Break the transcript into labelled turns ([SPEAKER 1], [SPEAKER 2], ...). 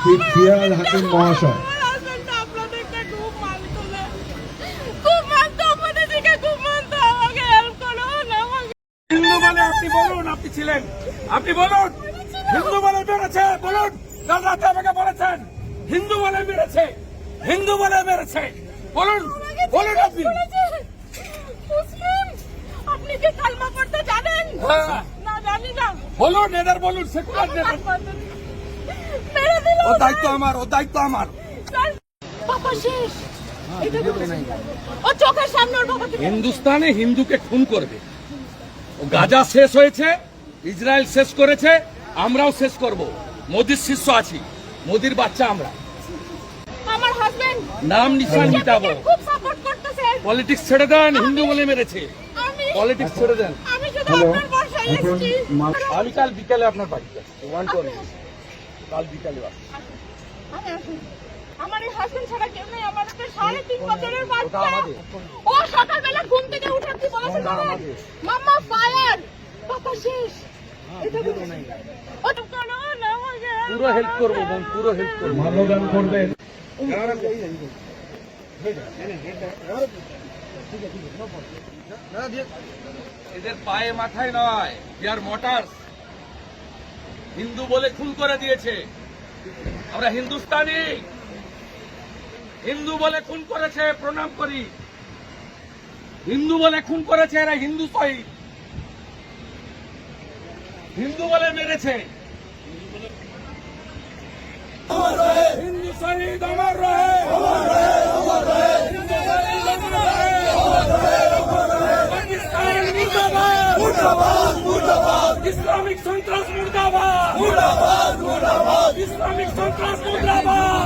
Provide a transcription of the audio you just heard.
[SPEAKER 1] শ্রী হাকিম মহাশয়।
[SPEAKER 2] আমার হাজবেন্ড আপনাদেরকে খুব মানতো না। খুব মানতো আপনাদেরকে খুব মানতো। আমাকে হেল্প করুন আমাকে
[SPEAKER 3] হিন্দু বলে আপনি বলুন আপনি ছিলেন। আপনি বলুন হিন্দু বলে মেরেছে বলুন। কাল রাতে আমাকে বলেছেন হিন্দু বলে মেরেছে হিন্দু বলে মেরেছে। বলুন বলুন আপনি।
[SPEAKER 2] মুসলিম আপনি কি কালমা পড়তে জানেন?
[SPEAKER 3] হ্যাঁ।
[SPEAKER 2] না জানি না।
[SPEAKER 3] বলুন এদের বলুন সেকুলার নেতা ও দায়িত্ব আমার ও দায়িত্ব আমার।
[SPEAKER 2] ও চোখের সামনে ওর বাবাকে
[SPEAKER 3] হিন্দুস্তানে হিন্দুকে খুন করবে। গাজা শেষ হয়েছে ইসরায়েল শেষ করেছে আমরাও শেষ করব। মোদির শিষ্য আছি মোদির বাচ্চা আমরা।
[SPEAKER 2] আমার হাজবেন্ড
[SPEAKER 3] নাম নিশান মিটাবো।
[SPEAKER 2] খুব সাপোর্ট করতেছে।
[SPEAKER 3] পলিটিক্স ছেড়ে দেন হিন্দু বলে মেরেছে। পলিটিক্স ছেড়ে দেন।
[SPEAKER 2] আমি শুধু আপনার বর্ষায় এসেছি।
[SPEAKER 3] আমি কাল বিকালে আপনার বাড়িতে ওয়ান কাল বিকালে।
[SPEAKER 2] আমার এই হাজবেন্ড ছাড়া কেউ নেই আমার একটা সাড়ে তিন বছরের বাচ্চা। ও সকালবেলা ঘুম থেকে উঠে কি বলেছে মাম্মা ফায়ার বাবা শেষ। এটা ও তো করো না
[SPEAKER 3] পুরো হেল্প করব বোন পুরো হেল্প করব।
[SPEAKER 1] মাল্যদান করবেন
[SPEAKER 3] এদের পায়ে মাথায় নয় ইয়ার মোটরস হিন্দু বলে খুন করে দিয়েছে। আমরা হিন্দুস্তানি। হিন্দু বলে খুন করেছে প্রণাম করি। হিন্দু বলে খুন করেছে এরা হিন্দু শহীদ। হিন্দু বলে মেরেছে। হিন্দু শহীদ আমার ইসলামিক সন্ত্রাস মুর্দাবাদ। ইসলামিক সন্ত্রাস মুর্দাবাদ